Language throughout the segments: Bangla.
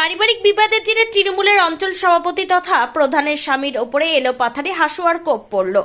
পারিবারিক বিবাদের জেরে তৃণমূলের অঞ্চল সভাপতি তথা প্রধানের স্বামীর ওপরে এলো পাথারে হাসুয়ার কোপ পড়ল।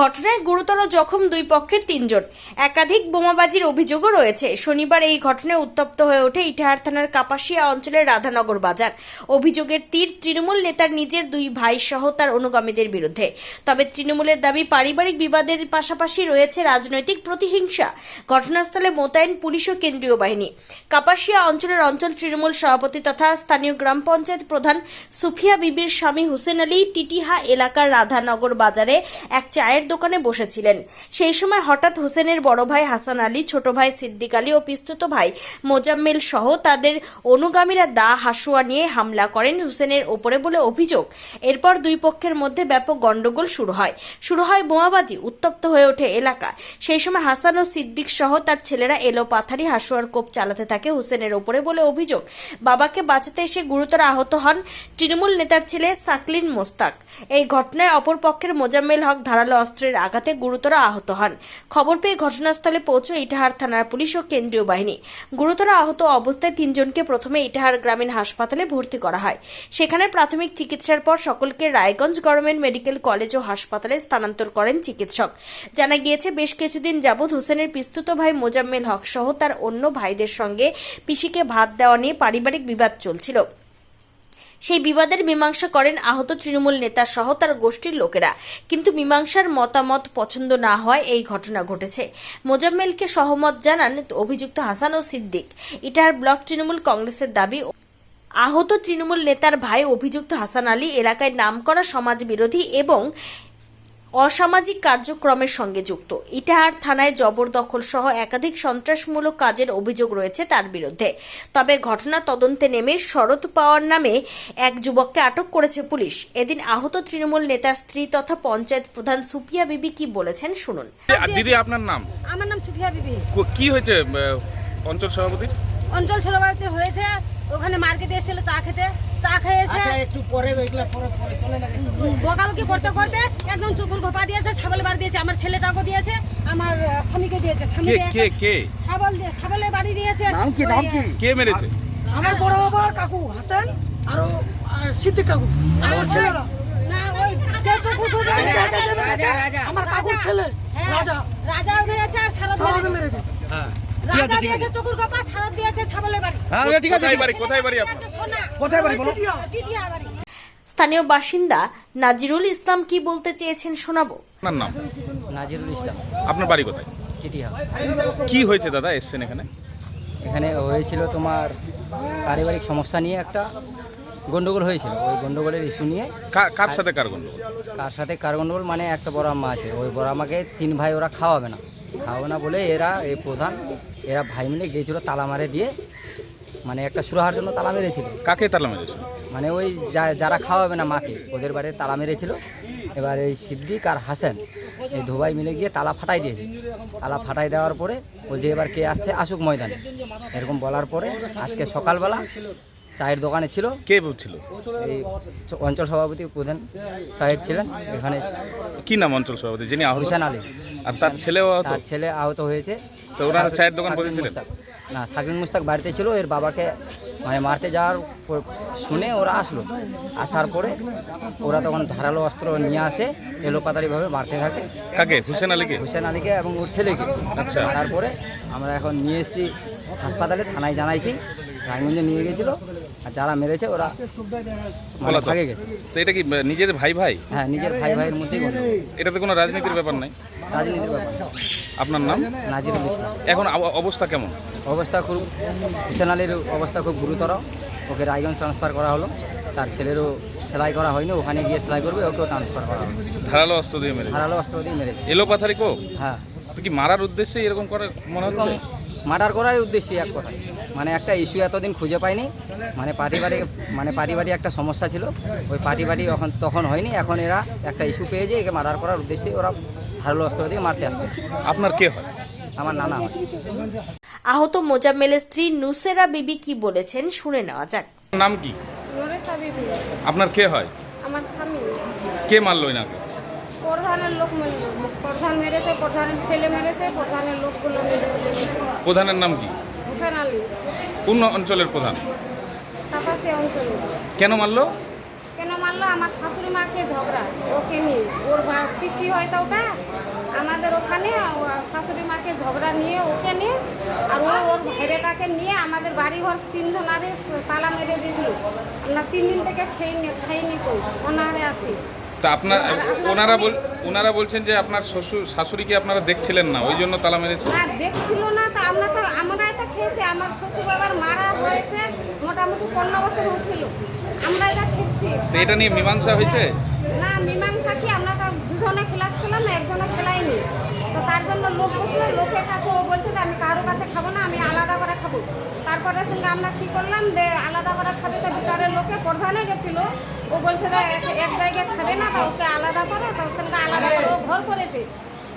ঘটনায় গুরুতর জখম দুই পক্ষের তিনজন। একাধিক বোমাবাজির অভিযোগও রয়েছে। শনিবার এই ঘটনায় উত্তপ্ত হয়ে ওঠে ইটাহার থানার কাপাসিয়া অঞ্চলের রাধানগর বাজার। অভিযোগের তীর তৃণমূল নেতার নিজের দুই ভাই সহ তার অনুগামীদের বিরুদ্ধে। তবে তৃণমূলের দাবি, পারিবারিক বিবাদের পাশাপাশি রয়েছে রাজনৈতিক প্রতিহিংসা। ঘটনাস্থলে মোতায়েন পুলিশ ও কেন্দ্রীয় বাহিনী। কাপাসিয়া অঞ্চলের অঞ্চল তৃণমূল সভাপতি তথা স্থানীয় গ্রাম পঞ্চায়েত প্রধান সুফিয়া বিবির স্বামী হুসেন আলী টিটিহা এলাকার রাধানগর বাজারে এক চায়ের দোকানে বসেছিলেন। সেই সময় হঠাৎ হোসেনের বড় ভাই হাসান আলী, ছোট ভাই সিদ্দিক আলী ও পিস্তুত ভাই মোজাম্মেল সহ তাদের অনুগামীরা দা হাসুয়া নিয়ে হামলা করেন হুসেনের ওপরে বলে অভিযোগ। এরপর দুই পক্ষের মধ্যে ব্যাপক গন্ডগোল শুরু হয়। শুরু হয় বোমাবাজি, উত্তপ্ত হয়ে ওঠে এলাকা। সেই সময় হাসান ও সিদ্দিক সহ তার ছেলেরা এলো পাথারি হাসুয়ার কোপ চালাতে থাকে হুসেনের ওপরে বলে অভিযোগ। বাবাকে বাঁচাতে এসে গুরুতর আহত হন তৃণমূল নেতার ছেলে সাকলিন মোস্তাক। এই ঘটনায় অপর পক্ষের মোজাম্মেল হক ধারালো অস্ত্রের আঘাতে গুরুতর আহত হন। খবর পেয়ে ঘটনাস্থলে পৌঁছে ইটাহার থানার পুলিশ ও কেন্দ্রীয় বাহিনী। গুরুতর আহত অবস্থায় তিনজনকে প্রথমে ইটাহার গ্রামীণ হাসপাতালে ভর্তি করা হয়। সেখানে প্রাথমিক চিকিৎসার পর সকলকে রায়গঞ্জ গভর্নমেন্ট মেডিকেল কলেজ ও হাসপাতালে স্থানান্তর করেন চিকিৎসক। জানা গিয়েছে, বেশ কিছুদিন যাবৎ হোসেনের পিস্তুত ভাই মোজাম্মেল হক সহ তার অন্য ভাইদের সঙ্গে পিসিকে ভাত দেওয়া নিয়ে পারিবারিক বিবাদ চলছিল। সেই বিবাদের মীমাংসা করেন আহত তৃণমূল নেতা সহ তার গোষ্ঠীর লোকেরা। কিন্তু মীমাংসার মতামত পছন্দ না হয় এই ঘটনা ঘটেছে। মোজাম্মেলকে সহমত জানান অভিযুক্ত হাসান ও সিদ্দিক। ইটার ব্লক তৃণমূল কংগ্রেসের দাবি, আহত তৃণমূল নেতার ভাই অভিযুক্ত হাসান আলী এলাকায় নামকরা সমাজ বিরোধী এবং অসামাজিক কার্যক্রমের সঙ্গে যুক্ত। ইটাহার থানায় জবরদখল সহ একাধিক সন্ত্রাসমূলক কাজের অভিযোগ রয়েছে তার বিরুদ্ধে। তবে ঘটনা তদন্তে নেমে শরৎ পাওয়ার নামে এক যুবককে আটক করেছে পুলিশ। এদিন আহত তৃণমূল নেতার স্ত্রী তথা পঞ্চায়েত প্রধান সুপিয়া বিবি কি বলেছেন শুনুন। দিদি আপনার নাম? আমার নাম সুফিয়া বিবি। কি হয়েছে অঞ্চল সভাপতির? অঞ্চল সভাপতি হয়েছে ওখানে মার্কেটে এসেছিল চা খেতে। চা খেয়েছে আচ্ছা একটু পরে এগুলা পরে পরে চলে না বকাবকি করতে করতে একদম চুকুর ঘোপা দিয়েছে ছাগল বাড়ি দিয়েছে আমার ছেলেটাকে দিয়েছে আমার স্বামীকে দিয়েছে স্বামীকে কে কে ছাগল দিয়ে ছাগলের বাড়ি দিয়েছে। নাম কি নাম কি? কে মেরেছে? আমার বড় বাবা কাকু হাসান আরও আর সিদ্দিক কাকু আর ওর ছেলেরা না ওই আমার কাকুর ছেলে হ্যাঁ, রাজা। রাজা মেরেছে আর মেরেছে। মেরেছে। হ্যাঁ। রাজা দিয়েছে চকুর গোপা শারদ দিয়েছে ছাগলের বাড়ি। কোথায় বাড়ি কোথায় বাড়ি আপনার? কোথায় বাড়ি বলো? টিটিয়া। টিটিয়া বাড়ি। স্থানীয় বাসিন্দা নাজিরুল ইসলাম কি বলতে চেয়েছেন শোনাবো? আপনার নাম? নাজিরুল ইসলাম। আপনার বাড়ি কোথায়? টিটিহা। কি হয়েছে দাদা এসছেন এখানে? এখানে হয়েছিল তোমার পারিবারিক সমস্যা নিয়ে একটা গন্ডগোল হয়েছিল। ওই গন্ডগোলের ইস্যু নিয়ে কার সাথে কার গন্ডগোল? কার সাথে কার গন্ডগোল মানে একটা বড় আম্মা আছে। ওই বড় আমাকে তিন ভাই ওরা খাওয়াবে না। খাওয়াবে না বলে এরা এই প্রধান এরা ভাই মিলে গিয়েছিল তালা মারে দিয়ে মানে একটা সুরাহার জন্য তালা মেরেছিল। কাকে তালা মেরেছে মানে ওই যা- যারা খাওয়াবে না মাকে ওদের বাড়িতে তালা মেরেছিল। এবার এই সিদ্দিক আর হাসান এই ধোবাই মিলে গিয়ে তালা ফাটাই দিয়েছে। তালা ফাটাই দেওয়ার পরে বলছে এবার কে আসছে? আসুক ময়দানে। এরকম বলার পরে আজকে সকালবেলা চায়ের দোকানে ছিল। কে ছিল এই অঞ্চল সভাপতি প্রধান সাহেব ছিলেন। এখানে কি নাম অঞ্চল সভাপতি? যিনি আহত? হুসেন আলী। আর তার ছেলেও আহত? তার ছেলে আহত হয়েছে। তো সাকিব- চায়ের দোকান সাকিব বসেছিলেন? মুস্তাক। না সাকিব মুস্তাক বাড়িতে ছিল। এর বাবাকে মানে মারতে যাওয়ার পর- শুনে ওরা আসলো। আসার পরে ওরা তখন ধারালো অস্ত্র নিয়ে আসে এলোপাতারিভাবে মারতে থাকে। কাকে? হুসেন আলীকে? হুসেন আলীকে এবং ওর ছেলেকে। আচ্ছা। তারপরে আমরা এখন নিয়ে এসেছি হাসপাতালে থানায় জানাইছি। রায়গঞ্জে নিয়ে গেছিল আর যারা মেরেছে ওরা মানে। ভাগে গেছে। তো এটা কি নিজের ভাই ভাই? হ্যাঁ নিজের ভাই ভাইয়ের মধ্যেই গন্ডগোল। এটাতে কোনো রাজনীতির ব্যাপার নাই? রাজনীতির ব্যাপার আপনার নাম? নাজিরুল ইসলাম। এখন আব- অবস্থা কেমন? অবস্থা খুব হুসেন আলীর অবস্থা খুব গুরুতর। ওকে রায়গঞ্জ ট্রান্সফার করা হলো। তার ছেলেরও সেলাই করা হয়নি ওখানে গিয়ে সেলাই করবে ওকেও ট্রান্সফার করা হলো ধারালো অস্ত্র দিয়ে মেরেছে। ধারালো অস্ত্র দিয়ে মেরেছে। এলো পাথারি কো? হ্যাঁ। তো কি মারার উদ্দেশ্যে এরকম করে মনে হচ্ছে? মার্ডার করার উদ্দেশ্যে এক কথা মানে একটা ইস্যু এতদিন খুঁজে পাইনি। মানে পারিবারিক মানে পারিবারিক একটা সমস্যা ছিল। ওই পারিবারিক এখন তখন হয়নি। এখন এরা একটা ইস্যু পেয়েছে একে মার্ডার করার উদ্দেশ্যে ওরা ধারালো অস্ত্র দিয়ে মারতে আসছে। আপনার কে হয়? আমার নানা হয়। আহত মোজাম্মেলের স্ত্রী নুসেরা বিবি কি বলেছেন শুনে নেওয়া যাক। নাম কি? আপনার কে হয়? আমার স্বামী। কে মারলো এনাকে? প্রধানের লোক মেরেছে প্রধান মেরেছে প্রধানের ছেলে মেরেছে প্রধানের লোকগুলো মেরে দিয়েছে প্রধানের নাম কি? হোসেন আলী। কোন অঞ্চলের প্রধান? কাপাসে অঞ্চলে কেন মারলো? কেন মারলো? আমার শাশুড়ি মাকে ঝগড়া। ওকে নিয়ে ওর পিসি হয়তো ওটা আমাদের ওখানে শাশুড়ি মাকে ঝগড়া নিয়ে ওকে নিয়ে আর ও ওর ভাইরেটাকে নিয়ে আমাদের বাড়ি ঘর তিনজন আরে তালা মেরে দিয়েছিল। আমরা তিন দিন থেকে খেয়ে খাইনি কই অনাহারে আছি। তা আপনার ওনারা বল ওনারা বলছেন যে আপনার শ্বশুর শাশুড়িকে আপনারা দেখছিলেন না ওই জন্য তালা মেরেছে। না দেখছিল না তা আমরা তো আমরাই তো খেয়েছি আমার শ্বশুর বাবার মারা হয়েছে মোটামুটি পনেরো বছর হচ্ছিল। আমরা এটা খেয়েছি। তো এটা নিয়ে মীমাংসা হয়েছে? না মীমাংসা কি আমরা তো দুজনে খেলাচ্ছিলাম না একজনে খেলাইনি। তো তার জন্য লোক বসল লোকের কাছে ও বলছে যে আমি কারোর কাছে খাব না আমি আলাদা করে খাব। তারপরে সঙ্গে আমরা কি করলাম যে আলাদা করে খাবে তো বিচারের লোকে প্রধানে গেছিল। ও বলছে যে এক জায়গায় খাবে না তা ওকে আলাদা করে। তো সঙ্গে আলাদা করে ও ঘর করেছে।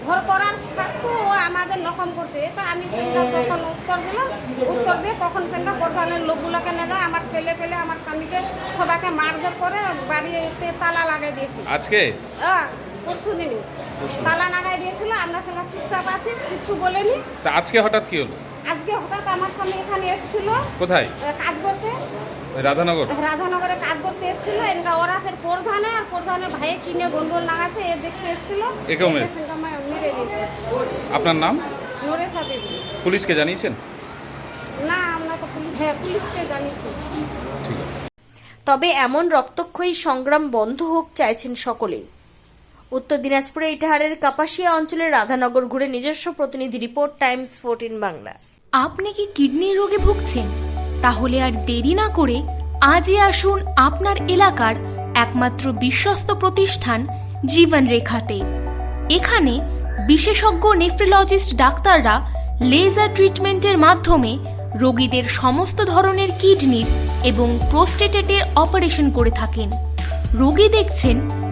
ঘর করার সত্ত্বেও ও আমাদের নকম করছে। তো আমি সেটা তখন উত্তর দিলাম। উত্তর দিয়ে তখন সেটা প্রধানের লোকগুলোকে নিয়ে যায়। আমার ছেলে পেলে আমার স্বামীকে সবাইকে মারধর করে বাড়িতে তালা লাগাই দিয়েছি। আজকে? পরশু দিনই তালা লাগাই দিয়েছিল আমরা সঙ্গে চুপচাপ আছি কিছু বলেনি। তা আজকে হঠাৎ কি হলো? আজকে হঠাৎ আমার স্বামী এখানে এসেছিল। কোথায়? কাজ করতে। রাধানগর? রাধানগরে কাজ করতে এসেছিল এনকা ওরা ফের প্রধানে আর প্রধানের ভাইয়ে কিনে গন্ডল লাগাচ্ছে এ দেখতে এসেছিল। একে মেরে দিয়েছে। আপনার নাম? নরেশা দেবী পুলিশকে জানিয়েছেন? না আমরা তো পুলিশ হ্যাঁ পুলিশকে জানিয়েছি। ঠিক আছে। তবে এমন রক্তক্ষয়ী সংগ্রাম বন্ধ হোক চাইছেন সকলেই। উত্তর দিনাজপুরে ইটাহারের কাপাসিয়া অঞ্চলের রাধানগর ঘুরে নিজস্ব প্রতিনিধি রিপোর্ট টাইমস ফোরটিন বাংলা। আপনি কি কিডনির রোগে ভুগছেন? তাহলে আর দেরি না করে আজই আসুন আপনার এলাকার একমাত্র বিশ্বস্ত প্রতিষ্ঠান জীবন রেখাতে এখানে বিশেষজ্ঞ নেফ্রোলজিস্ট ডাক্তাররা লেজার ট্রিটমেন্টের মাধ্যমে রোগীদের সমস্ত ধরনের কিডনির এবং প্রোস্টেটেটের অপারেশন করে থাকেন। রোগী দেখছেন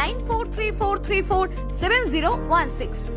9434347016.